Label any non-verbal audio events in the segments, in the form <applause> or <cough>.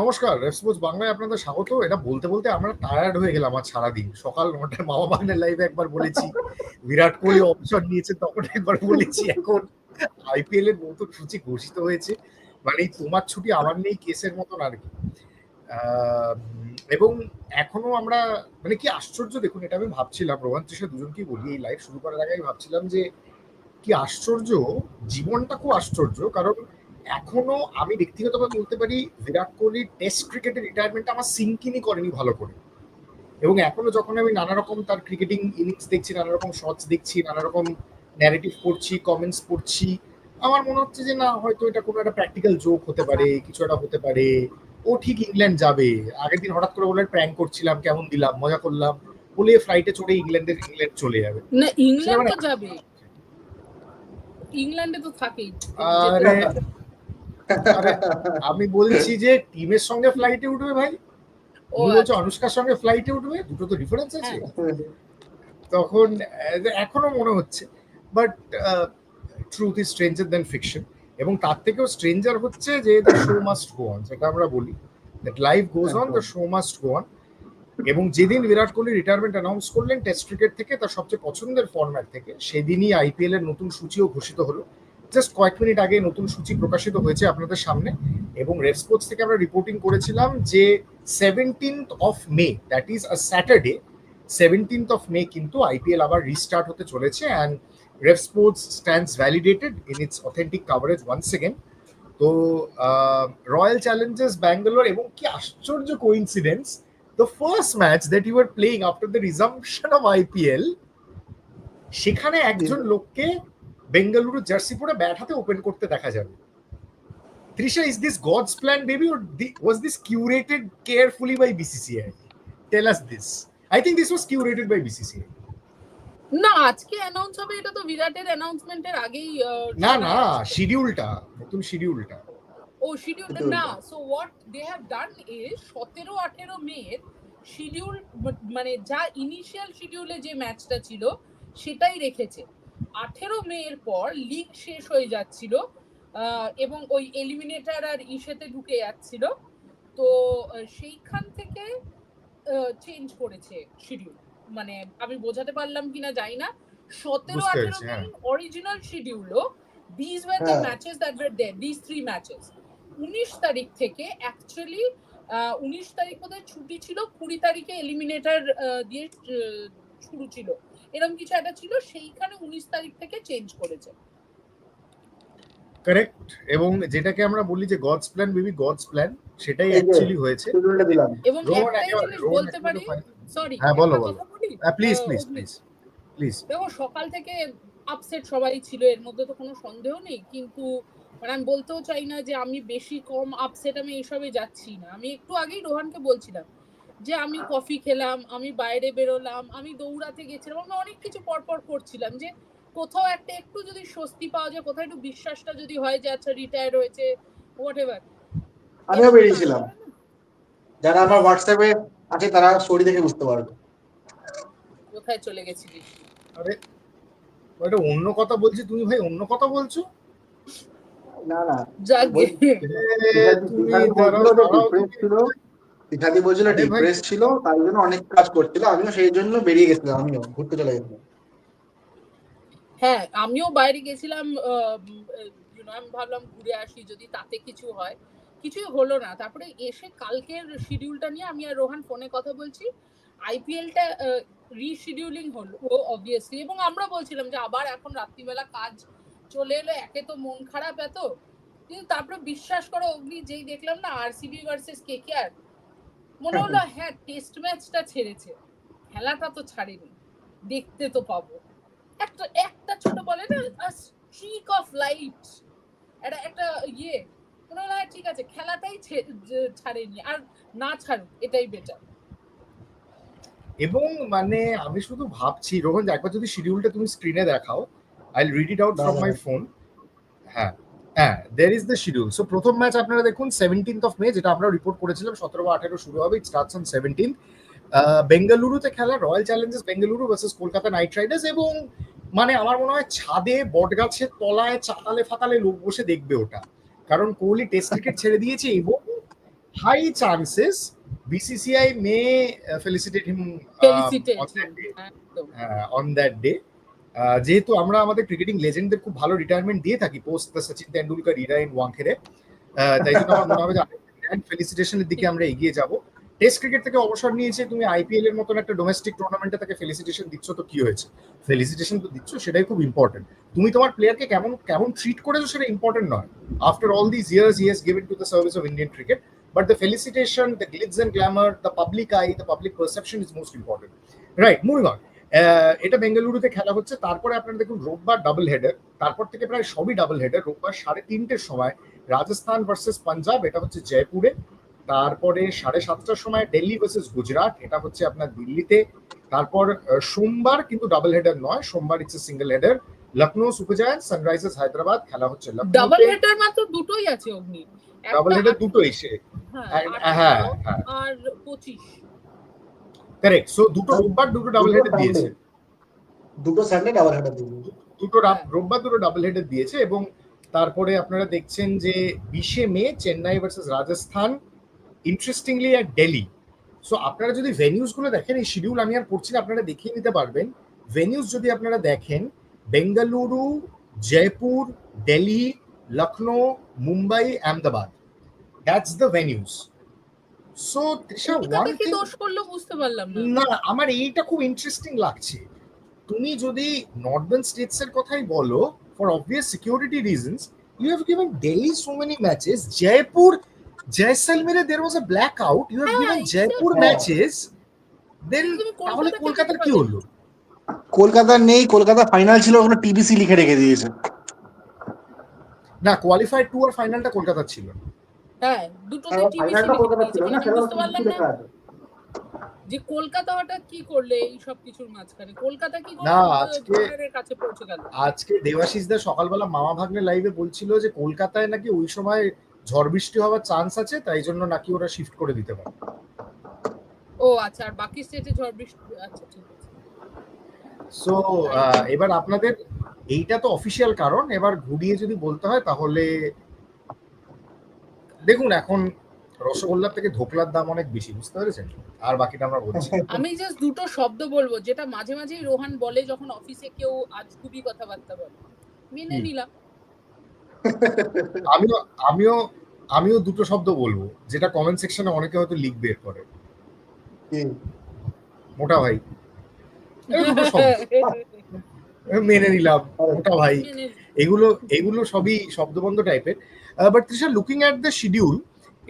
নমস্কার রেসপোজ বাংলায় আপনাদের স্বাগত। এটা বলতে বলতে আমরা টায়ার্ড হয়ে গেলাম আজ সারাদিন। সকাল নটায় মামা বাগনের লাইভে একবার বলেছি। বিরাট কোহলি অবসর নিয়েছে, তখন একবার বলেছি এখন। আইপিএল এর নতুন সূচি ঘোষিত হয়েছে। মানে তোমার ছুটি আমার নেই, কেসের মতন আর কি। এবং এখনও আমরা মানে কি আশ্চর্য দেখুন, এটা আমি ভাবছিলাম, রোহান তৃষা দুজনকেই বলি, এই লাইভ শুরু করার আগে আমি ভাবছিলাম যে, কি আশ্চর্য, জীবনটা খুব আশ্চর্য, কারণ এখনও আমি ব্যক্তিগতভাবে বলতে পারি বিরাট কোহলির টেস্ট ক্রিকেটের রিটায়ারমেন্ট আমার সিঙ্কিনই করেনি ভালো করে। এবং এখনও যখন আমি নানা রকম তার ক্রিকেটিং ইনিংস দেখছি নানা রকম শটস দেখছি নানা রকম ন্যারেটিভ পড়ছি কমেন্টস পড়ছি আমার মনে হচ্ছে যে না হয়তো এটা কোনো একটা প্র্যাকটিক্যাল জোক হতে পারে কিছু একটা হতে পারে। ও ঠিক ইংল্যান্ড যাবে। আগের দিন হঠাৎ করে বলে প্র্যাঙ্ক করছিলাম কেমন দিলাম মজা করলাম বলে ফ্লাইটে চড়ে ইংল্যান্ডের ইংল্যান্ড চলে যাবে। না ইংল্যান্ড তো যাবে। ইংল্যান্ডে তো থাকেই। আরে, আমি বলছি যে টিমের সঙ্গে ফ্লাইটে উঠবে ভাই। ও বলছো অনুষ্কার সঙ্গে ফ্লাইটে উঠবে? দুটো তো ডিফারেন্স আছে। তখন এখনও মনে হচ্ছে। But truth is stranger than fiction এবং তার থেকেও স্ট্রেঞ্জার হচ্ছে যে the show must go on সেটা আমরা বলি that life goes on the show must go on এবং যেদিন বিরাট কোহলি রিটায়ারমেন্ট অ্যানাউন্স করলেন টেস্ট ক্রিকেট থেকে তার সবচেয়ে পছন্দের ফরম্যাট থেকে সেদিনই আইপিএল এর নতুন সূচিও ঘোষিত হলো। জাস্ট কয়েক মিনিট আগে নতুন সূচি প্রকাশিত হয়েছে আপনাদের সামনে এবং রেড স্পোর্টস থেকে আমরা রিপোর্টিং করেছিলাম যে seventeenth of May that is a Saturday seventeenth of May কিন্তু আইপিএল আবার রিস্টার্ট হতে চলেছে and RevSportz stands validated in its authentic coverage once second তো রয়্যাল চ্যালেঞ্জার্স ব্যাঙ্গালোর এবং কি আশ্চর্য coincidence the first match that you are playing after the resumption of IPL সেখানে একজন লোককে বেঙ্গালুরু জার্সি পরে ব্যাট হাতে ওপেন করতে দেখা যাবে Trisha, is this God's plan, baby, or the- was this curated carefully by BCCI? Tell us this. I think this was curated by BCCI. না আজকে অ্যানাউন্স হবে এটা তো বিরাটের অ্যানাউন্সমেন্টের আগেই না না শিডিউলটা নতুন শিডিউলটা ও শিডিউল না so what they have done is সতেরো আঠেরো মে শিডিউল মানে যা ইনিশিয়াল শিডিউলে যে ম্যাচটা ছিল সেটাই রেখেছে আঠেরো মে এর পর লিগ শেষ হয়ে যাচ্ছিল আহ, এবং ওই এলিমিনেটার আর ইসেতে ঢুকে যাচ্ছিল। তো সেইখান থেকে চেঞ্জ করেছে শিডিউল মানে আমি বোঝাতে পারলাম কিনা জানি না। সতেরো আঠেরো। Original শিডিউলও these were the. Matches that were there this three matches উনিশ তারিখ থেকে অ্যাকচুয়ালি উনিশ তারিখ বোধহয় ছুটি ছিল কুড়ি তারিখে এলিমিনেটর দিয়ে শুরু ছিল। এরকম কিছু একটা ছিল সেইখানে উনিশ তারিখ থেকে চেঞ্জ করেছে। কারেক্ট এবং যেটাকে আমরা বলি যে God's plan baby God's plan সেটাই অ্যাকচুয়ালি হয়েছে। এবং জিনিস বলতে পারি সরি হ্যাঁ, বলো, বলো। প্লিজ প্লিজ প্লিজ প্লিজ দেখো সকাল থেকে আপসেট সবাই ছিল এর মধ্যে তো কোনো সন্দেহ নেই কিন্তু মানে আমি বলতেও চাই না যে আমি বেশি কম আপসেট আমি এসবে যাচ্ছি না। আমি একটু আগেই রোহানকে বলছিলাম যে আমি কফি খেলাম আমি বাইরে বেরোলাম আমি দৌড়াতে গেছিলাম আমি অনেক কিছু পরপর করছিলাম যে কোথাও একটা একটু যদি স্বস্তি পাওয়া যায় কোথাও একটু বিশ্বাসটা যদি হয় যে আচ্ছা রিটায়ার হয়েছে হোয়াট এভার আমিও বেরিয়েছিলাম। যারা আমার হোয়াটসঅ্যাপে আছে তারা স্টোরি দেখে বুঝতে পারবে। কোথায় চলে গেছিলিস আরে এটা অন্য কথা বলছি তুমি ভাই অন্য কথা বলছো? না না। যাক তুমি তিথাদি বলছিল ডিপ্রেস ছিল তাই জন্য অনেক কাজ করছিল আমিও সেই জন্য বেরিয়ে গেছিলাম আমিও ঘুরতে চলে গেছিলাম। হ্যাঁ আমিও বাইরে গেছিলাম আমি ভাবলাম ঘুরে আসি যদি তাতে কিছু হয়। কিছুই হলো না তারপরে এসে কালকের শিডিউলটা নিয়ে আমি আর রোহান ফোনে কথা বলছি। আইপিএলটা রিশিডিউলিং হলো অবভিয়াসলি এবং আমরা বলছিলাম যে আবার এখন রাত্রিবেলা কাজ চলে এলো একে তো মন খারাপ এত। কিন্তু তারপরে বিশ্বাস করো অগ্নি যেই দেখলাম না আরসিবি ভার্সেস কেকেআর মনে হলো হ্যাঁ টেস্ট ম্যাচটা ছেড়েছে। খেলাটা তো ছাড়েনি। দেখতে তো পাবো। একটা একটা ছোট বলে না স্ট্রিক অফ লাইট একটা একটা ইয়ে। মনে হলো হ্যাঁ, ঠিক আছে খেলাটাই ছাড়েনি। আর না ছাড়ুক এটাই বেটার এবং মানে আমি শুধু ভাবছি রোহন একবার যদি শিডিউলটা তুমি স্ক্রিনে দেখাও I read it out from my phone হ্যাঁ। হ্যাঁ there is the schedule so প্রথম ম্যাচ আপনারা দেখুন সেভেন্টিন্থ অফ মে যেটা আমরা রিপোর্ট করেছিলাম সতেরো বা আঠেরো শুরু হবে ইট স্টার্টস অন সেভেন্টিন বেঙ্গালুরুতে খেলা Royal Challengers Bengaluru versus Kolkata Knight Riders এবং মানে আমার মনে হয় ছাদে বটগাছের তলায় চাতালে ফাতালে লোক বসে দেখবে ওটা। কারণ কোহলি টেস্ট ক্রিকেট ছেড়ে দিয়েছে এবং high chances BCCI may uh, felicitate him uh, Felicitate যেহেতু আমরা আমাদের ক্রিকেটিং লেজেন্ডদের খুব ভালো রিটায়ারমেন্ট দিয়ে থাকি post Sachin Tendulkar era in Wankhede ah, তাই জন্য আমার মনে হবে যে ফেলিসিটেশনের দিকে আমরা এগিয়ে যাব। টেস্ট ক্রিকেট থেকে অবসর নিয়েছে তুমি আইপিএল এর মতন একটা ডোমেস্টিক টুর্নামেন্টে তাকে ফেলিসিটেশন দিচ্ছ তো কি হয়েছে? ফেলিসিটেশন তো দিচ্ছ সেটাই খুব ইম্পর্টেন্ট তুমি তোমার প্লেয়ারকে কেমন কেমন ট্রিট করেছ সেটা ইম্পর্টেন্ট নয়। After all this years yes given to the service of Indian cricket but the felicitation the glitz and glamour the public I the public perception is most important right moving on এটা বেঙ্গালুরুতে খেলা হচ্ছে। তারপরে আপনারা দেখুন রোববার double header তারপর থেকে প্রায় সবই ডাবল হেডার রোববার সাড়ে তিনটের সময় রাজস্থান ভার্সেস পাঞ্জাব এটা হচ্ছে জয়পুরে। তারপরে সাড়ে সাতটার সময় দিল্লি ভার্সেস গুজরাট এটা হচ্ছে আপনার দিল্লিতে। তারপর সোমবার কিন্তু ডাবল হেডার নয় সোমবার it's single header Lucknow Super Giants Sunrisers Hyderabad খেলা হচ্ছে ডাবল হেডার মাত্র দুটোই আছে অগ্নি। ডাবল হেডার দুটোই সে। হ্যাঁ, হ্যাঁ হ্যাঁ। আর পঁচিশ। কারেক্ট সো দুটো রোববার দুটো ডাবল হেডার দিয়েছে। দুটো সানডে ডাবল হেডার দিবি দুটো রোববার দুটো ডাবল হেডের দিয়েছে এবং তারপরে আপনারা দেখছেন যে বিশে May Chennai versus Rajasthan interestingly at Delhi so আপনারা যদি ভেনিউজগুলো দেখেন এই শিডিউল আমি আর পড়ছি না আপনারা দেখিয়ে নিতে পারবেন। ভেনিউজ যদি আপনারা দেখেন Bengaluru Jaipur Delhi Lucknow Mumbai Ahmedabad that's the venues so Trisha one কি দোষ করল বুঝতে পারলাম না। না আমার এইটা খুব ইন্টারেস্টিং লাগছে। তুমি যদি নর্দার্ন স্টেটস এর কথাই বলো for obvious security reasons you have given Delhi so many matches Jaipur জয়সলমেরে there was a blackout you have হ্যাঁ, গিভেন জয়পুর ম্যাচেস দেন তাহলে কলকাতার কি হলো? কলকাতা নেই কলকাতা ফাইনাল ছিল ওখানে টিবিসি লিখে রেখে দিয়েছে। না কোয়ালিফাইড টু আর ফাইনালটা কলকাতা ছিল। হ্যাঁ দুটোতে টিভি কলকাতা ছিল বুঝতে পারলাম না যে কলকাতা হঠাৎ কি করলে এই সব কিছুর মাঝখানে? কলকাতা কি না, আজকে- কাছে পৌঁছে গেল? আজকে দেবাশিস দা সকালবেলা মামা ভাগ্নে লাইভে বলছিল যে কলকাতায় নাকি ওই সময় ঝড় বৃষ্টি হওয়ার চান্স আছে তাই জন্য নাকি ওরা শিফট করে দিতে পারে। ও আচ্ছা আর বাকি স্টেটে ঝড় বৃষ্টি আচ্ছা ঠিক আছে। সো এবার আপনাদের এইটা তো অফিসিয়াল কারণ এবার ঘুরিয়ে যদি বলতে হয় তাহলে দেখুন এখন রসগোল্লার থেকে ধোকলার দাম অনেক বেশি বুঝতে পেরেছেন? আর বাকিটা আমরা বলছি। আমি জাস্ট দুটো শব্দ বলব যেটা মাঝে মাঝেই রোহান বলে যখন অফিসে কেউ আজ খুবই কথাবার্তা বলে। মেনে নিলাম। আমিও আমিও আমিও দুটো শব্দ বলব যেটা কমেন্ট সেকশনে অনেকে হয়তো লিখবে এরপরে মোটা ভাই। এই দুটো শব্দ। <laughs> মেনে নিলাম মোটা ভাই। এগুলো এগুলো সবই শব্দবন্ধ টাইপের but Trisha looking at the schedule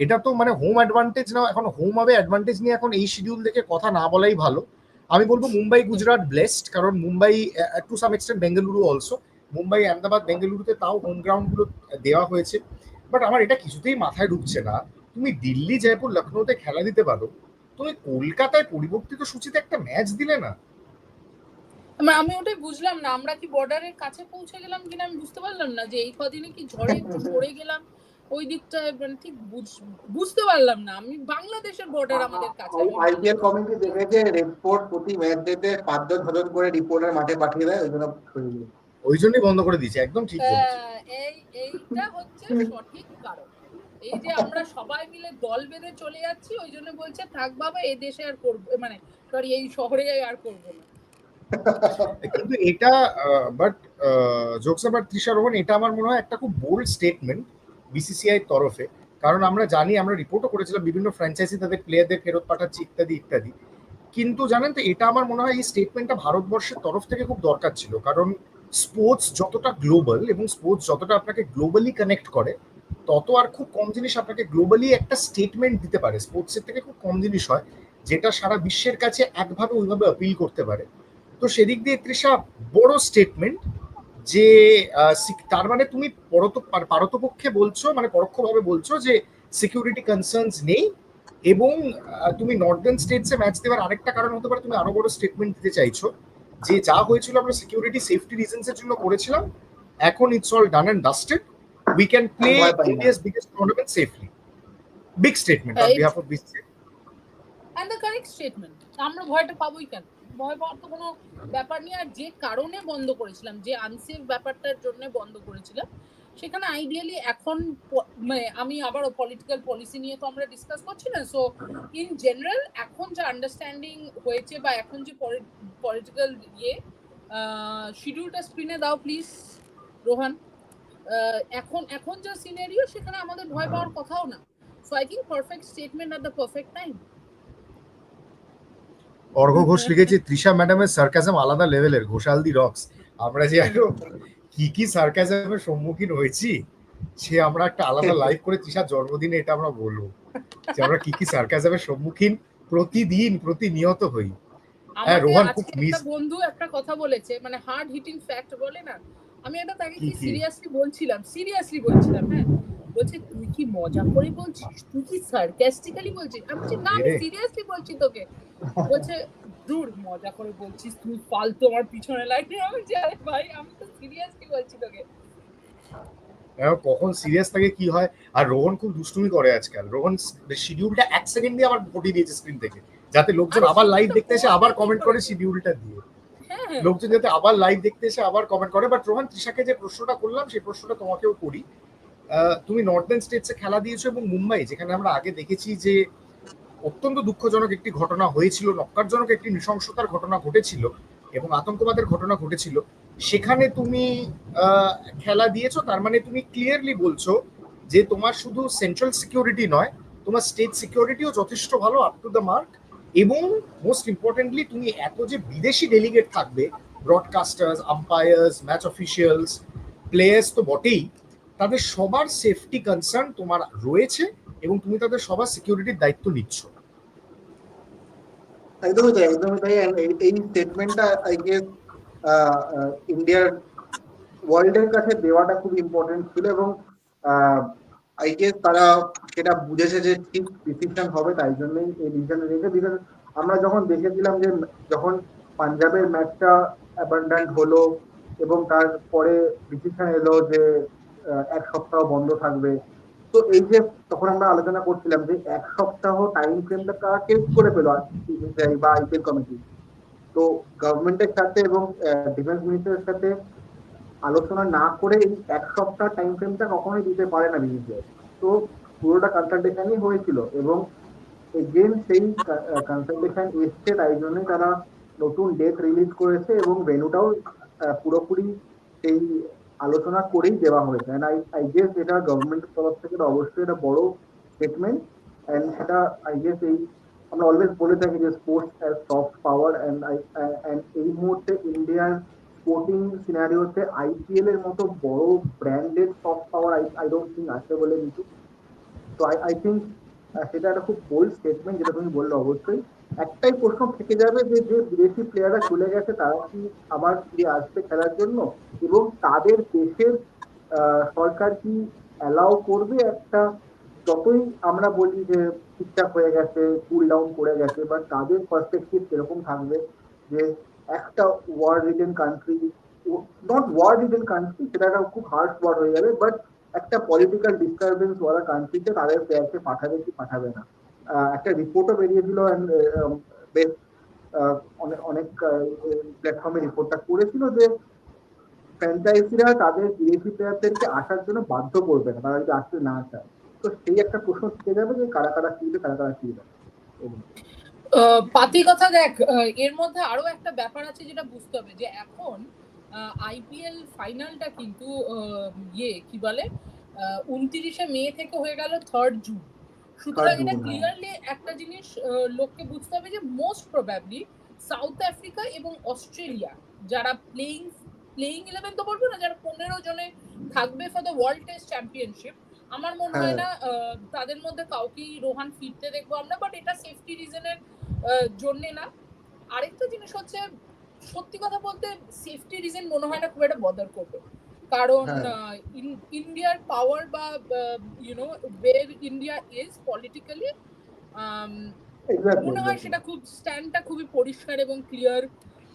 এটা তো মানে হোম অ্যাডভান্টেজ না, এখন হোম হবে অ্যাডভান্টেজ নিয়ে এখন এই শিডিউল দেখে কথা না বলাই ভালো। আমি বলব মুম্বাই, গুজরাট ব্লেসড কারণ Mumbai to some extent Bengaluru also Mumbai, Ahmedabad, বেঙ্গালুরুতে তাও হোম গ্রাউন্ডগুলো দেওয়া হয়েছে। বাট আমার এটা কিছুতেই মাথায় ঢুকছে না। তুমি দিল্লি, জয়পুর, লখনৌতে খেলা দিতে পারো। তুমি কলকাতায় পরিবর্তিত সূচিতে একটা ম্যাচ দিলে না আমি ওটাই বুঝলাম না আমরা কি বর্ডারের কাছে পৌঁছে গেলাম কিনা আমি বুঝতে পারলাম না যে এই কদিনে কি ঝড়ে একটু পড়ে গেলাম ওই দিকটা মানে ঠিক বুঝতে পারলাম না। আমি বাংলাদেশের বর্ডার আমাদের কাছে আইপিএল কমিটি দেখেছে রিপোর্ট প্রতি ম্যাচ ডেতে পাঁচজন ছজন করে রিপোর্টার মাঠে পাঠিয়ে দেয় ওই জন্য ওই জন্যই বন্ধ করে দিয়েছে একদম ঠিক হ্যাঁ, এই এইটা হচ্ছে সঠিক কারণ। এই যে আমরা সবাই মিলে দল বেঁধে চলে যাচ্ছি ওই জন্য বলছে থাক বাবা এই দেশে আর করব মানে সরি এই শহরে আর করব না। কিন্তু এটা বাট জোকস আবার তৃষা রোহন, এটা আমার মনে হয় একটা খুব বোল্ড স্টেটমেন্ট বিসিসিআই তরফে। কারণ আমরা জানি, আমরা রিপোর্টও করেছিলাম বিভিন্ন ফ্র্যাঞ্চাইজি তাদের প্লেয়ারদের ফেরত পাঠাচ্ছে ইত্যাদি ইত্যাদি। কিন্তু জানেন তো, এটা আমার মনে হয় এই স্টেটমেন্টটা ভারতবর্ষের তরফ থেকে খুব দরকার ছিল। কারণ স্পোর্টস যতটা গ্লোবাল এবং স্পোর্টস যতটা আপনাকে গ্লোবালি কানেক্ট করে, তত আর খুব কম জিনিস আপনাকে গ্লোবালি একটা স্টেটমেন্ট দিতে পারে। স্পোর্টসের থেকে খুব কম জিনিস হয়, যেটা সারা বিশ্বের কাছে একভাবে ওইভাবে আপিল করতে পারে। তো সেদিক দিয়ে তৃষা বড় স্টেটমেন্ট যে তার মানে তুমি পরত পার- পারতপক্ষে বলছো মানে পরোক্ষভাবে বলছো যে সিকিউরিটি কনসার্নস নেই এবং তুমি নর্দার্ন স্টেটসে ম্যাচ দেওয়ার আরেকটা কারণ হতে পারে তুমি আরও বড় স্টেটমেন্ট দিতে চাইছো। যে যা হয়েছিল আমরা সিকিউরিটি সেফটি রিজনস এর জন্য করেছিলাম এখন it's all done and dusted we can play. India's biggest tournament safely big statement on behalf of BCCI and the correct statement আমরা ভয়টা পাবোই কেন? ভয় পাওয়ার তো কোনো ব্যাপার নেই। আর যে কারণে বন্ধ করেছিলাম, যে আনসেফ ব্যাপারটার জন্য বন্ধ করেছিলাম, সেখানে আইডিয়ালি এখন মানে আমি আবারও পলিটিক্যাল পলিসি নিয়ে তো আমরা ডিসকাস করছি না। সো ইন জেনারেল এখন যে আন্ডারস্ট্যান্ডিং হয়েছে বা এখন যে পলিটিক্যাল ইয়ে শিডিউলটা স্ক্রিনে দাও প্লিজ রোহান। এখন এখন যা সিনারিও সেখানে আমাদের ভয় পাওয়ার কথাও না। So I think perfect statement at the perfect time Argha Ghosh লিখেছে তৃষা ম্যাডামের সার্কাজম আলাদা লেভেলের ঘোষালদি রক্স আমরা যে আরও কি কি সার্কাজমের সম্মুখীন হয়েছি সে আমরা একটা আলাদা লাইভ করে তৃষার জন্মদিনে এটা আমরা বলব। যে আমরা কি কি সার্কাজমের সম্মুখীন প্রতিদিন প্রতিনিয়ত হই। হ্যাঁ, রোহান খুব মিস বন্ধু একটা কথা বলেছে মানে হার্ড হিটিং ফ্যাক্ট বলে না? আমি একটা তাকে কি? সিরিয়াসলি বলছিলাম সিরিয়াসলি বলছিলাম হ্যাঁ? বলছে তুই কি মজা করে বলছিস? তুই কি সার্কাস্টিক্যালি বলছিস? আমি বলছি না আমি সিরিয়াসলি বলছি তোকে। বলছে দূর মজা করে বলছিস তুই ফালতু আমার পিছনে লাগে আমি বলছি, আরে ভাই আমি তো সিরিয়াসলি বলছি তোকে। কখন সিরিয়াস থাকে কি হয়? আর রোহন খুব দুষ্টুমি করে আজকাল। রোহন শিডিউলটা এক সেকেন্ড দিয়ে আবার ঘটিয়ে দিয়েছে স্ক্রিন থেকে। যাতে লোকজন আবার লাইভ দেখতে এসে আবার কমেন্ট করে শিডিউলটা দিয়ে। লোকজন যাতে আবার লাইভ দেখতে এসে আবার কমেন্ট করে। বাট রোহান তৃষাকে যে প্রশ্নটা করলাম, সেই প্রশ্নটা তোমাকেও করি। তুমি নর্দার্ন স্টেটসে খেলা দিয়েছ এবং মুম্বাই, যেখানে আমরা আগে দেখেছি যে অত্যন্ত দুঃখজনক একটি ঘটনা হয়েছিল, নক্কারজনক একটি নৃশংসতার ঘটনা ঘটেছিল এবং আতঙ্কবাদের ঘটনা ঘটেছিল। সেখানে তুমি খেলা দিয়েছ, তার মানে তুমি ক্লিয়ারলি বলছো যে তোমার শুধু সেন্ট্রাল সিকিউরিটি নয়, তোমার স্টেট সিকিউরিটিও যথেষ্ট ভালো আপ টু দ্য মার্ক এবং মোস্ট ইম্পর্টেন্টলি তুমি এত যে বিদেশি ডেলিগেট থাকবে broadcasters umpires match officials players তো বটেই, তাদের সবার সেফটি কনসার্ন তোমার রয়েছে এবং তুমি তাদের সবার সিকিউরিটির দায়িত্ব নিচ্ছ। একদমই তাই একদমই তাই। এই- স্টেটমেন্টটা আই গেস ইন্ডিয়ার ওয়ার্ল্ডের কাছে দেওয়াটা খুব ইম্পর্টেন্ট ছিল এবং আই গেস তারা সেটা বুঝেছে যে ঠিক ডিসিশন হবে, তাই জন্যই এই ডিসিশন আমরা যখন দেখেছিলাম যে যখন পাঞ্জাবের ম্যাচটা অ্যাবান্ডান্ট হলো এবং তারপরে ডিসিশন এলো যে এক সপ্তাহ বন্ধ থাকবে, তো এই যে তখন আমরা আলোচনা করছিলাম যে এক সপ্তাহ টাইম ফ্রেমটা কারা কে করে পেল? বা আইপিএল কমিটি তো গভর্নমেন্টের সাথে এবং ডিফেন্স মিনিস্টারের সাথে আলোচনা না করে এই এক সপ্তাহ টাইম ফ্রেমটা কখনোই দিতে পারে না বিসিসিআই তো পুরোটা কনসালটেশনই হয়েছিল এবং এগেন সেই কনসালটেশন এসছে, তাই জন্য তারা নতুন ডেট রিলিজ করেছে এবং ভেনুটাও পুরোপুরি সেই আলোচনা করেই দেওয়া হয়েছে। অ্যান্ড আই আই গেস এটা গভর্নমেন্টের তরফ থেকে অবশ্যই এটা বড় স্টেটমেন্ট অ্যান্ড সেটা আই গেস এই, আমরা অলওয়েজ বলে থাকি যে sports as soft power and I and এই মুহূর্তে ইন্ডিয়ার স্পোর্টিং সিনারিওতে আইপিএল এর মতো বড় branded soft power I I don't think আছে বলে কিন্তু। তো আই আই থিঙ্ক সেটা একটা খুব বোল্ড স্টেটমেন্ট যেটা তুমি বললে অবশ্যই। একটাই প্রশ্ন থেকে যাবে যে যে বিদেশি প্লেয়াররা চলে গেছে, তারা কি আবার ফিরে আসবে খেলার জন্য? এবং তাদের দেশের সরকার কি অ্যালাউ করবে একটা, যতই আমরা বলি যে ঠিকঠাক হয়ে গেছে কুল ডাউন করে গেছে বা তাদের পার্সপেক্টিভ কীরকম থাকবে? যে একটা war reason country not war ridden country সেটা একটা খুব হার্ড ওয়ার্ড হয়ে যাবে বাট একটা পলিটিক্যাল ডিস্টারবেন্স ওয়ালা কান্ট্রিতে তাদের প্লেয়ারকে পাঠাবে কি পাঠাবে না। একটা রিপোর্টও বেরিয়েছিল আহ, বেশ অনেক প্ল্যাটফর্মে রিপোর্টটা করেছিল যে ফ্র্যাঞ্চাইজিরা তাদের বিদেশি প্লেয়ারদেরকে আসার জন্য বাধ্য করবে না তারা যদি আসতে না চায়। তো সেই একটা প্রশ্ন থেকে যাবে যে কারা কারা কিনবে কারা কারা কিনবে। পাতি কথা দেখ এর মধ্যে আরও একটা ব্যাপার আছে যেটা বুঝতে হবে যে এখন আইপিএল ফাইনালটা কিন্তু ইয়ে কি বলে উনত্রিশে মে থেকে হয়ে গেল থার্ড জুন সুতরাং এটা হ্যাঁ। ক্লিয়ারলি একটা জিনিস লোককে বুঝতে হবে যে মোস্ট প্রবাবলি সাউথ আফ্রিকা এবং অস্ট্রেলিয়া যারা প্লেইং প্লেইং ইলেভেন তো বলব না যারা পনেরো জনে থাকবে for the World Test Championship আমার মনে হয় না আহ, তাদের মধ্যে কাউকেই রোহান ফিরতে দেখব আমরা বাট এটা সেফটি রিজনের জন্যে না। আরেকটা জিনিস হচ্ছে সত্যি কথা বলতে সেফটি রিজন মনে হয় না খুব একটা বদার করবে। কারণ হ্যাঁ। ইন্ডিয়ার পাওয়ার বা you know where India is politically মনে হয় সেটা খুব স্ট্যান্ডটা খুবই পরিষ্কার এবং ক্লিয়ার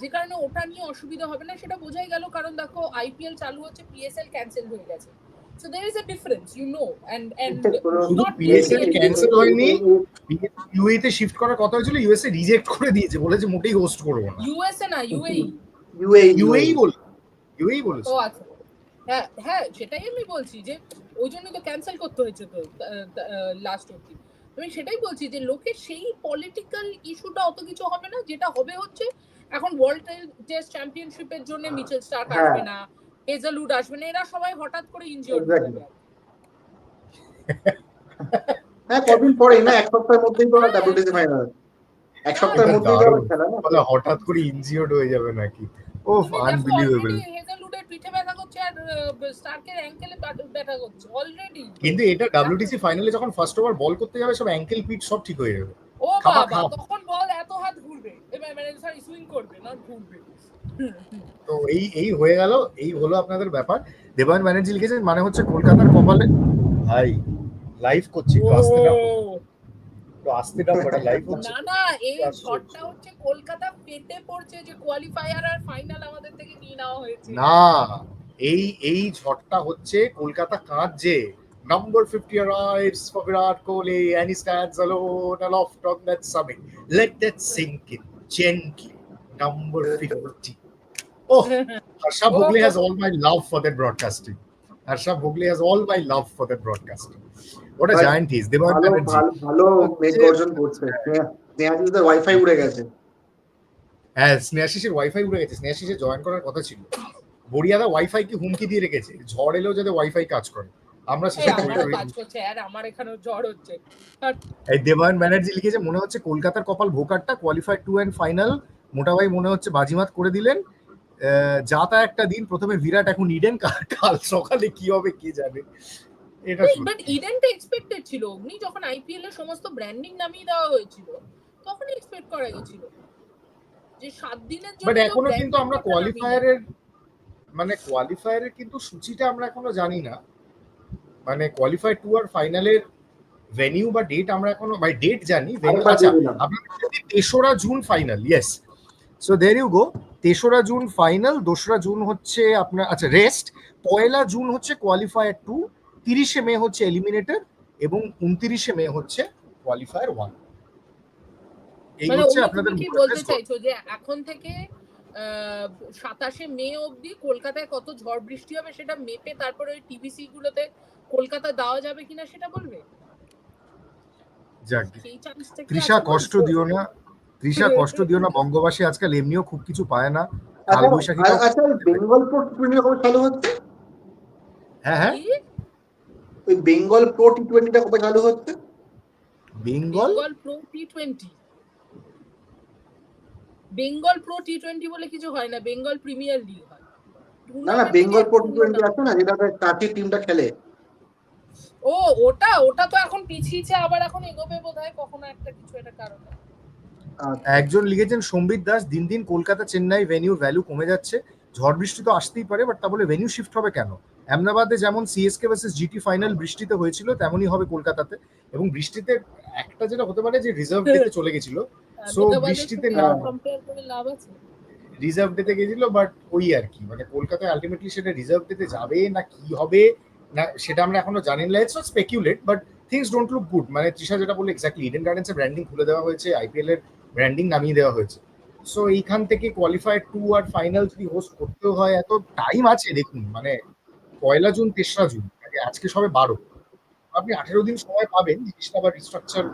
যে কারণে ওটা নিয়ে অসুবিধা হবে না সেটা বোঝাই গেল। কারণ দেখো আইপিএল চালু হচ্ছে পিএসএল ক্যান্সেল হয়ে গেছে। There is a difference you know and and শুধু PSL cancel হয়নি। তে শিফট করার কথা হয়েছিল ইউএসএ রিজেক্ট করে দিয়েছে বলেছে মোটেই হোস্ট করব না। ইউএসএ না ইউএই ইউএই ইউএই বল ইউএই বলেছে। ও আচ্ছা। হ্যাঁ হ্যাঁ সেটাই আমি বলছি যে ওই জন্য তো ক্যান্সেল করতে হয়েছে তো লাস্ট অব্দি আমি সেটাই বলছি যে লোকের সেই পলিটিক্যাল ইস্যুটা অত কিছু হবে না যেটা হবে হচ্ছে এখন ওয়ার্ল্ড টেস্ট চ্যাম্পিয়নশিপের জন্য মিচেল স্টার্ক হ্যাঁ। আসবে না হেজেলউড আসবে না এরা সবাই হঠাৎ করে ইনজিওর হয়ে হ্যাঁ কদিন পরেই না এক সপ্তাহের মধ্যেই তো ডাব্লিউটিসি ফাইনাল এক সপ্তাহের মধ্যেই তো খেলা না? বলে হঠাৎ করে ইনজিওর্ড হয়ে যাবে নাকি? ও আনবিলিভেবল হেজেলউডের পিঠে ব্যথা করছে আর স্টার্কের অ্যাঙ্কেলে ব্যথা করছে অলরেডি কিন্তু এটা ডাব্লিউটিসি ফাইনালে যখন ফার্স্ট ওভার বল করতে যাবে সব অ্যাঙ্কেল পিট সব ঠিক হয়ে যাবে। ও বাবা তখন বল এত হাত ঘুরবে। এবার মানে সরি সুইং করবে না ঘুরবে। তো এই এই হয়ে গেল এই হলো আপনাদের ব্যাপার দেবায়ন ব্যানার্জি লিখেছেন মানে হচ্ছে কলকাতার কপালে ভাই লাইভ করছি আস্তে ডাক এটা লাইভ হচ্ছে না না এই আশ্চর্য। শটটা হচ্ছে কলকাতা পেটে পড়ছে যে কোয়ালিফায়ার আর ফাইনাল আমাদের থেকে নিয়ে নেওয়া হয়েছে না এই এই ঝড়টা হচ্ছে কলকাতা কাঁদছে Number 50 arrives for Virat Kohli and he stands alone aloft on that summit. Let that sink in gently. Number 50. Oh, Harsha Bhogle has all my love for that broadcasting. Harsha Bhogle has all my love for that broadcasting. What a But giant he is. Devan ভালো Banerjee. ভালো ভালো মেঘ করছে স্নেহাশিসদের wifi উড়ে গেছে। হ্যাঁ স্নেহাশিসের wifi উড়ে গেছে। স্নেহাশিসের জয়েন করার কথা ছিল। বড়িয়াদা ওয়াইফাই কি হুমকি দিয়ে রেখেছে? ঝড় এলেও যাতে ওয়াইফাই কাজ করে। আমরা সেটা কাজ করছে আর আমার এখানেও জ্বর হচ্ছে। এই দেবায়ন ব্যানার্জি লিখেছে মনে হচ্ছে কলকাতার কপাল ভোকারটা কোয়ালিফাইড টু এন্ড ফাইনাল মোটা ভাই মনে হচ্ছে বাজিমাত করে দিলেন। আহ, যা তা একটা দিন প্রথমে বিরাট এখন ইডেন কাল কাল সকালে কি হবে কে জানে? এটা বাট ইডেনটা এক্সপেক্টেড ছিল। অগ্নি যখন আইপিএল এর সমস্ত ব্র্যান্ডিং নামিয়ে দেওয়া হয়েছিল তখন এক্সপেক্ট করা গেছিল যে সাত দিনের জন্য বাট এখনও কিন্তু আমরা কোয়ালিফায়ারের মানে কোয়ালিফায়ারের কিন্তু সূচিটা আমরা এখনও জানি না। মানে কোয়ালিফাই টু আর ফাইনালের ভেনিউ বা ডেট আমরা এখনও বাই ডেট জানি আরেকবার আচ্ছা আপনাদের তেসরা June final yes so there you go তেসরা জুন ফাইনাল দোসরা জুন হচ্ছে আপনার আচ্ছা রেস্ট পয়লা জুন হচ্ছে কোয়ালিফায়ার টু তিরিশে মে হচ্ছে এলিমিনেটর এবং উনতিরিশে মে হচ্ছে কোয়ালিফায়ার ওয়ান এই মানে হচ্ছে আপনাদের কি বলতে চাইছো যে এখন থেকে সাতাশে মে অবধি কলকাতায় কত ঝড় বৃষ্টি হবে সেটা মেপে তারপরে ওই টিভিসি গুলোতে কলকাতা দেওয়া যাবে কিনা সেটা বলবে? যাক তৃষা কষ্ট দিও না। তৃষা কষ্ট দিও না বঙ্গবাসী আজকাল এমনিও খুব কিছু পায় না। আচ্ছা কালবৈশাখীটাও আচ্ছা বেঙ্গল প্রো টি টোয়েন্টি কবে চালু হচ্ছে? হ্যাঁ হ্যাঁ। ওই বেঙ্গল প্রো টি টোয়েন্টিটা কবে চালু হচ্ছে? Bengal? Bengal Pro T twenty Bengal Pro T twenty বলে কিছু হয় না বেঙ্গল প্রিমিয়ার লিগ হয়। না না বেঙ্গল প্রো টি টোয়েন্টি আছে না টিমটা খেলে। ও ওটা ওটা তো এখন পিছিয়েছে আবার এখন এগোবে বোধহয় কখনো একটা কিছু একটা কারণে। আচ্ছা, একজন লিখেছেন সম্বিত দাস দিন দিন কলকাতা চেন্নাই ভেনিউর ভ্যালু কমে যাচ্ছে। ঝড় বৃষ্টি তো আসতেই পারে বাট তা বলে ভেনিউ শিফট হবে কেন? আহমেদাবাদে যেমন সিএসকে ভার্সেস জিটি ফাইনাল বৃষ্টিতে হয়েছিল তেমনই হবে কলকাতাতে। এবং বৃষ্টিতে একটা যেটা হতে পারে যে রিজার্ভ ডেতে চলে গেছিল। So, বৃষ্টিতে না- কম্পেয়ার করে লাভ আছে? রিজার্ভ ডেতে গেছিল বাট ওই আর কি। মানে কলকাতায় আলটিমেটলি সেটা রিজার্ভ ডেতে যাবে না কি হবে না সেটা আমরা এখনও জানি না। Let's not speculate but things don't look good মানে তৃষা যেটা বলে এক্স্যাক্টলি ইডেন গার্ডেন্সের ব্র্যান্ডিং খুলে দেওয়া হয়েছে আইপিএল এর ব্র্যান্ডিং নামিয়ে দেওয়া হয়েছে। সো এইখান থেকে কোয়ালিফাইড টু আর ফাইনাল যদি হোস্ট করতেও হয়, এত টাইম আছে দেখুন মানে পয়লা জুন, তেসরা জুন মানে আজকে সবে বারো। আপনি আঠেরো দিন সময় পাবেন জিনিসটা আবার রিস্ট্রাকচার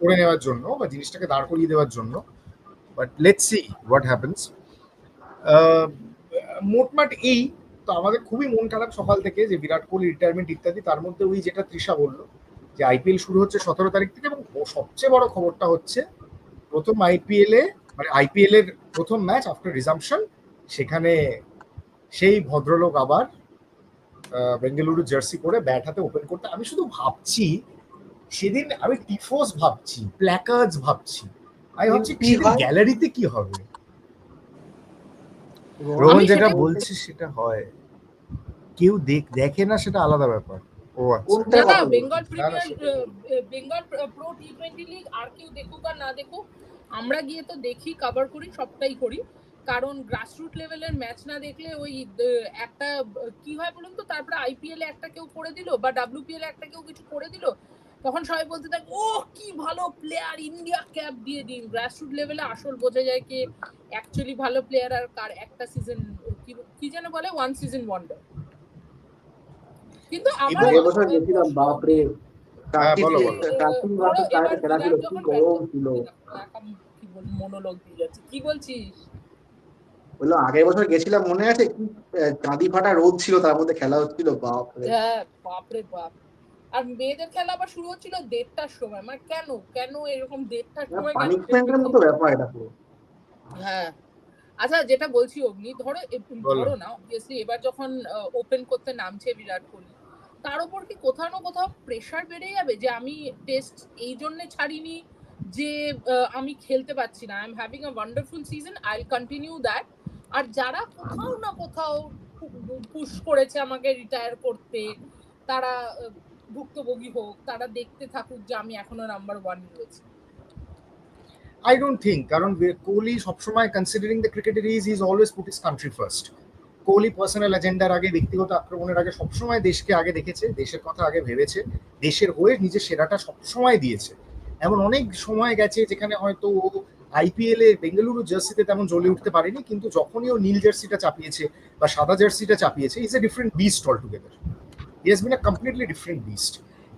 করে নেওয়ার জন্য বা জিনিসটাকে দাঁড় করিয়ে দেওয়ার জন্য। But let's see what happens মোটমাট এই, তো আমাদের খুবই মন খারাপ সকাল থেকে যে বিরাট কোহলি রিটায়ারমেন্ট ইত্যাদি, তার মধ্যে ওই যেটা তৃষা বলল, যে আইপিএল শুরু হচ্ছে সতেরো তারিখ থেকে এবং সবচেয়ে বড় খবরটা হচ্ছে প্রথম আইপিএল এ মানে আইপিএল এর প্রথম ম্যাচ আফটার রিজাম্পশন সেখানে সেই ভদ্রলোক আবার বেঙ্গালুরু জার্সি করে ব্যাট হাতে ওপেন করতে আমি শুধু ভাবছি সেদিন আমি টিফোস ভাবছি প্ল্যাকার্ডস ভাবছি। আমি ভাবছি কি গ্যালারিতে কি হবে? রোহন আমি যেটা বলছে সেটা হয়। কেউ দেখ দেখে না সেটা আলাদা ব্যাপার। ও আচ্ছা। না? Bengal Premier Bengal Pro T twenty league আর কেউ দেখুক আর না দেখুক আমরা গিয়ে তো দেখি কভার করি সবটাই করি। কারণ গ্রাসরুট লেভেলের ম্যাচ না দেখলে ওই একটা কি হয় বলুন তো তারপরে আইপিএল এ একটা কেউ করে দিল বা ডাব্লিউপিএল এ একটা কেউ কিছু করে দিল তখন সবাই বলতে থাকে ও কি ভালো প্লেয়ার ইন্ডিয়া ক্যাপ দিয়ে দিন। গ্রাসরুট লেভেলে আসল বোঝা যায় কি অ্যাকচুয়ালি ভালো প্লেয়ার আর কার একটা সিজন কি যেন বলে ওয়ান সিজন ওয়ান্ডার কিন্তু আমার আগের বছর গেছিলাম বাপরে বলো, বলো। কার্তিক ধরো মাসের এবার টাইমে খেলা ছিল কি গরম ছিল। এখন কি বল মনোলগ দিয়ে যাচ্ছে। কি বলছিস? বলল আগের বছর গেছিলাম মনে আছে? কি চাঁদি ফাটা রোদ ছিল তার মধ্যে খেলা হচ্ছিল বাপরে। হ্যাঁ বাপরে বাপ। আর মেয়েদের খেলা আবার শুরু হচ্ছিল দেড়টার সময়। মানে কেন? কেন এরকম দেড়টার সময় পানিশমেন্টের মতো ব্যাপার এটা পুরো হ্যাঁ। আচ্ছা যেটা বলছি অগ্নি ধরো ধরো না অবভিয়াসলি এবার যখন ওপেন করতে নামছে বিরাট কোহলি তার উপর কি কোথাও না কোথাও প্রেশার বেড়ে যাবে যে আমি টেস্ট এই জন্য ছাড়িনি যে আমি খেলতে পারছি না? I am having a wonderful season I continue that আর যারা কোথাও না কোথাও পুশ করেছে আমাকে রিটায়ার করতে, তারা ভুক্তভোগী হোক, তারা দেখতে থাকুক যে আমি এখনও নাম্বার ওয়ান রয়েছি। আই ডোন্ট থিঙ্ক কারণ কোহলি সবসময় considering the cricketer is is always put his country first Kohli personal এজেন্ডার আগে, ব্যক্তিগত আক্রমণের আগে সবসময় দেশকে আগে দেখেছে, দেশের কথা আগে ভেবেছে, দেশের হয়ে নিজের সেরাটা সবসময় দিয়েছে। এমন অনেক সময় গেছে যেখানে হয়তো ও আইপিএল এ বেঙ্গালুরু জার্সিতে তেমন জ্বলে উঠতে পারেনি, কিন্তু যখনই ও নীল জার্সিটা চাপিয়েছে বা সাদা জার্সিটা চাপিয়েছে is a different beast altogether he been a completely different beast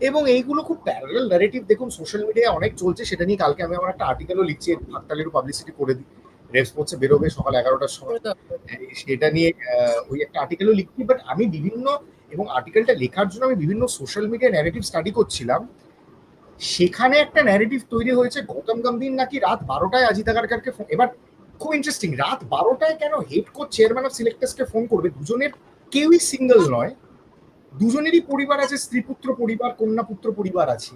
এবং এইগুলো খুব প্যারালাল ন্যারেটিভ দেখুন সোশ্যাল মিডিয়ায় অনেক চলছে, সেটা নিয়ে কালকে আমি আমার একটা আর্টিকেলও লিখছি হাততালিরও পাবলিসিটি করে দিই। রেড স্পোর্টসে বেরোবে সকাল এগারোটার সময়। সেটা নিয়ে ওই একটা আর্টিকেলও লিখছি বাট আমি বিভিন্ন এবং আর্টিকেলটা লেখার জন্য আমি বিভিন্ন সোশ্যাল মিডিয়া ন্যারেটিভ স্টাডি করছিলাম। সেখানে একটা ন্যারেটিভ তৈরি হয়েছে গৌতম গম্ভীর নাকি রাত বারোটায় অজিত আগারকারকে ফোন এবার খুব ইন্টারেস্টিং রাত বারোটায় কেন হেড কোচ চেয়ারম্যান অফ সিলেক্টার্সকে ফোন করবে? দুজনের কেউই সিঙ্গেল নয়। দুজনেরই পরিবার আছে স্ত্রী পুত্র পরিবার কন্যা পুত্র পরিবার আছে।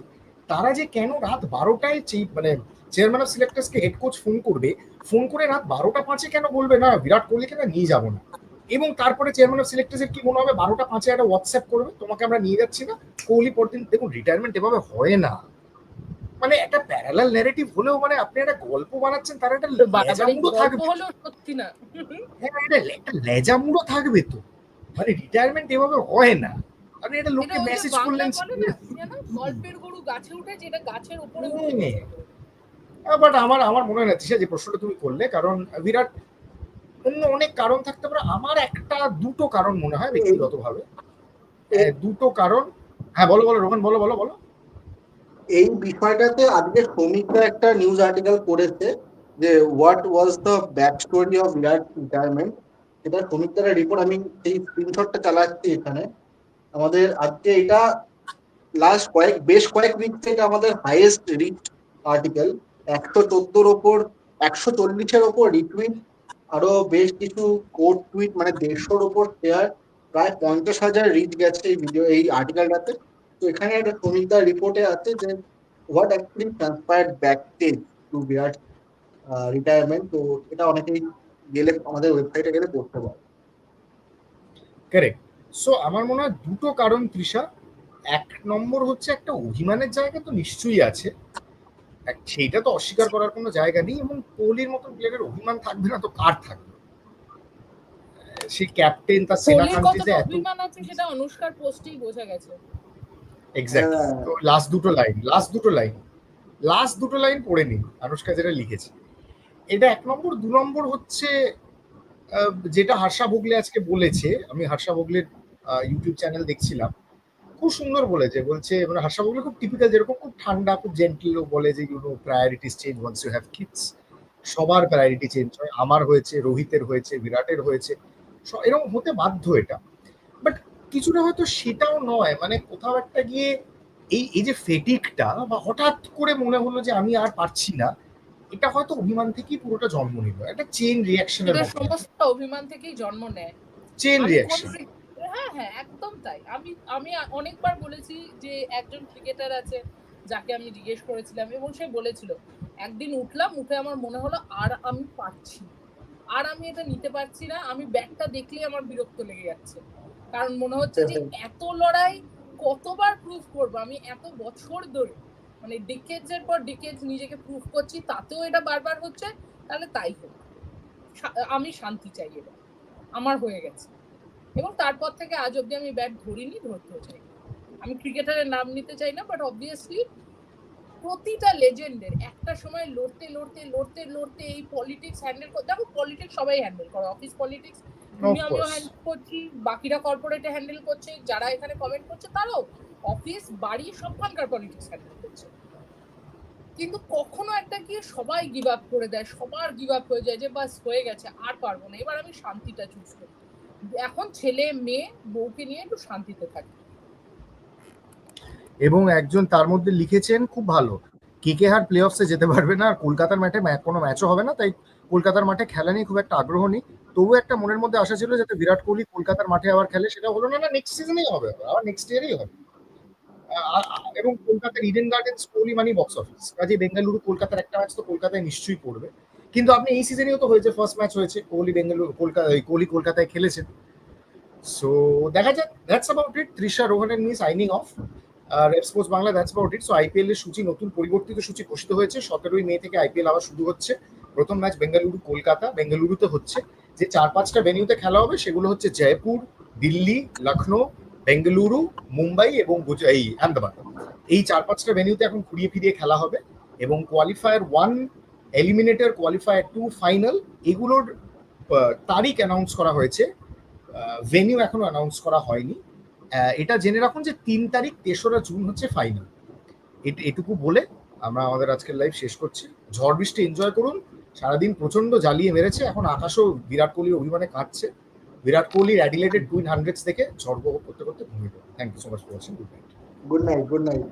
তারা যে কেন রাত বারোটায় মানে চেয়ারম্যান অফ সিলেক্টার্সকে হেড কোচ ফোন করবে ফোন করে রাত বারোটা পাঁচে কেন বলবে? না বিরাট কোহলিকে না নিয়ে যাব না। এবং তারপরে চেয়ারম্যান অফ সিলেক্টার্সের কি মনে হবে? বারোটা পাঁচে একটা হোয়াটসঅ্যাপ করবে তোমাকে আমরা নিয়ে যাচ্ছি না। কোহলি পরদিন দেখুন রিটায়ারমেন্ট এভাবে হয় না। মানে একটা প্যারালাল ন্যারেটিভ হলেও মানে আপনি একটা গল্প বানাচ্ছেন তার একটা লেজামুড়ো থাকবে। সত্যি না। হ্যাঁ একটা একটা লেজামুড়ো থাকবে তো। মানে রিটায়ারমেন্ট এভাবে হয় না। আপনি এটা লোককে মেসেজ করলেন গল্পের গরু গাছে উঠে যেটা গাছের উপরে বাট আমার আমার মনে হয় না যে প্রশ্নটা তুমি করলে কারণ বিরাট অন্য অনেক কারণ থাকতে পারে আমার একটা দুটো কারণ মনে হয় ব্যক্তিগতভাবে। হ্যাঁ, দুটো কারণ। হ্যাঁ বলো বলো রোহন বলো বলো বলো। এই বিষয়টাতে আজকে শ্রমিকরা একটা নিউজ আর্টিকেল করেছে যে what was the back story of Virat retirement এটা শ্রমিকদের রিপোর্ট আমি সেই স্ক্রিনশটটা চালাচ্ছি এখানে। আমাদের আজকে এটা লাস্ট কয়েক বেশ কয়েক উইক থেকে আমাদের হাইয়েস্ট রিচ আর্টিকেল একশো চোদ্দোর ওপর, একশো চল্লিশের ওপর রিটুইট আরও বেশ কিছু কোড টুইট মানে দেড়শোর ওপর শেয়ার প্রায় পঞ্চাশ হাজার রিচ গেছে এই ভিডিও এই আর্টিকেলটাতে তো এখানে একটা শ্রমিকদার রিপোর্টে আছে যে what actually transpired backstage to Virat retirement তো এটা অনেকেই গেলে, আমাদের ওয়েবসাইটে গেলে পড়তে পারে কারেক্ট সো আমার মনে হয় দুটো কারণ, তৃষা। এক নম্বর হচ্ছে একটা অভিমানের জায়গা তো নিশ্চয়ই আছে। সেইটা তো অস্বীকার করার কোনো জায়গা নেই এবং কোহলির মতো প্লেয়ারের অভিমান থাকবে না তো কার থাকবে? সেই ক্যাপ্টেন তার সেনা কান্ট্রিতে এত অভিমান আছে সেটা অনুষ্কার পোস্টেই বোঝা গেছে। এক্স্যাক্ট তো লাস্ট দুটো লাইন লাস্ট দুটো লাইন লাস্ট দুটো লাইন পড়ে নিন আনুষ্কা যেটা লিখেছে। এটা এক নম্বর দু নম্বর হচ্ছে আহ, যেটা হার্ষা ভোগলে আজকে বলেছে আমি হার্ষা ভোগলের ইউটিউব চ্যানেল দেখছিলাম খুব সুন্দর বলেছে বলছে মানে হার্ষা ভোগলে খুব টিপিক্যাল যেরকম খুব ঠান্ডা খুব জেন্টল বলে যে you know priorities change once you have kids সবার প্রায়োরিটি চেঞ্জ হয়। আমার হয়েছে রোহিতের হয়েছে বিরাটের হয়েছে। এরকম হতে বাধ্য এটা। বাট কিছুটা হয়তো সেটাও নয় মানে কোথাও একটা গিয়ে এই এই যে ফেটিকটা বা হঠাৎ করে মনে হলো যে আমি আর পারছি না এটা হয়তো অভিমান থেকেই পুরোটা জন্ম নিল। একটা চেন রিয়াকশনের সমস্ত অভিমান থেকেই জন্ম নেয়। চেন রিয়াকশন হ্যাঁ হ্যাঁ একদম তাই। আমি আমি অনেকবার বলেছি যে একজন ক্রিকেটার আছে যাকে আমি জিজ্ঞেস করেছিলাম এবং সে বলেছিল একদিন উঠলাম উঠে আমার মনে হলো আর আমি পারছি আর আমি এটা নিতে পারছি না আমি ব্যাটটা দেখলেই আমার বিরক্ত লেগে যাচ্ছে। কারণ মনে হচ্ছে যে এত লড়াই কতবার প্রুফ করব? আমি এত বছর ধরে মানে ডিকেজ এর পর ডিকেজ নিজেকে প্রুফ করছি তাতেও এটা বারবার হচ্ছে তাহলে তাই হোক। আমি শান্তি চাই এবার। আমার হয়ে গেছে। এবং তারপর থেকে আজ অব্দি আমি ব্যাট ধরিনি ধরতেও চাই আমি ক্রিকেটারের নাম নিতে চাই না বাট অবভিয়াসলি প্রতিটা লেজেন্ডের একটা সময় লড়তে লড়তে লড়তে লড়তে এই পলিটিক্স হ্যান্ডেল করে দেখো পলিটিক্স সবাই হ্যান্ডেল করে অফিস পলিটিক্স তুমি আমিও হ্যান্ডেল করছি বাকিরা কর্পোরেটে হ্যান্ডেল করছে যারা এখানে কমেন্ট করছে তারাও অফিস বাড়ি সবখানকার পলিটিক্স হ্যান্ডেল করছে। কিন্তু কখনো একটা গিয়ে সবাই গিভ আপ করে দেয় সবার গিভ আপ হয়ে যায় যে বাস হয়ে গেছে আর পারব না। এবার আমি শান্তিটা চুজ করি এখন ছেলে, মেয়ে বউকে নিয়ে একটু শান্তিতে থাকে। এবং একজন তার মধ্যে লিখেছেন, খুব ভালো। কেকেহার প্লে অফসে যেতে পারবে না? আর কলকাতার মাঠে কোনো ম্যাচও হবে না, তাই কলকাতার মাঠে খেলা নিয়ে খুব একটা আগ্রহ নেই। তবু একটা মনের মধ্যে আশা ছিল যাতে বিরাট কোহলি কলকাতার মাঠে আবার খেলে, সেটা হলো, না না নেক্সট সিজনেই হবে, আবার নেক্সট ইয়ারেই হবে। এবং কলকাতার Eden Gardens Kohli money box office কাজে বেঙ্গালুরু কলকাতার একটা ম্যাচ তো কলকাতায় নিশ্চয়ই পড়বে। কিন্তু আপনি এই সিজনেও তো হয়েছে ফার্স্ট ম্যাচ হয়েছে, কোহলি বেঙ্গালুরু কলকাতা কোহলি কলকাতায় খেলেছেন। সো দেখা যাক দ্যাটস অ্যাবাউট ইট তৃষা রোহনের নিয়ে signing off R sports Bangla that's about it so IPL এর সূচি, নতুন পরিবর্তিত সূচি ঘোষিত হয়েছে। সতেরোই মে থেকে আইপিএল আবার শুরু হচ্ছে। প্রথম ম্যাচ বেঙ্গালুরু, কলকাতা, বেঙ্গালুরুতে হচ্ছে। যে চার পাঁচটা ভেনিউতে খেলা হবে, সেগুলো হচ্ছে জয়পুর, দিল্লি লখনৌ বেঙ্গালুরু, মুম্বাই এবং এই আহমেদাবাদ। এই চার পাঁচটা ভেনিউতে এখন ঘুরিয়ে ফিরিয়ে খেলা হবে। এবং qualifier one eliminator qualifier two final এগুলোর তারিখ অ্যানাউন্স করা হয়েছে। ভেনিউ এখনও অ্যানাউন্স করা হয়নি। এটা জেনে রাখুন যে তিন তারিখ, তেসরা জুন হচ্ছে ফাইনাল এটুকু বলে আমরা আমাদের আজকের লাইভ শেষ করছি। ঝড় বৃষ্টি এনজয় করুন। সারাদিন প্রচণ্ড জ্বালিয়ে মেরেছে। এখন আকাশও বিরাট কোহলির অভিমানে কাঁদছে। বিরাট কোহলির অ্যাডিলেটেড টুইন হান্ড্রেডস দেখে ঝড় করতে করতে ঘুমিয়ে thank you so much for watching good night good night good night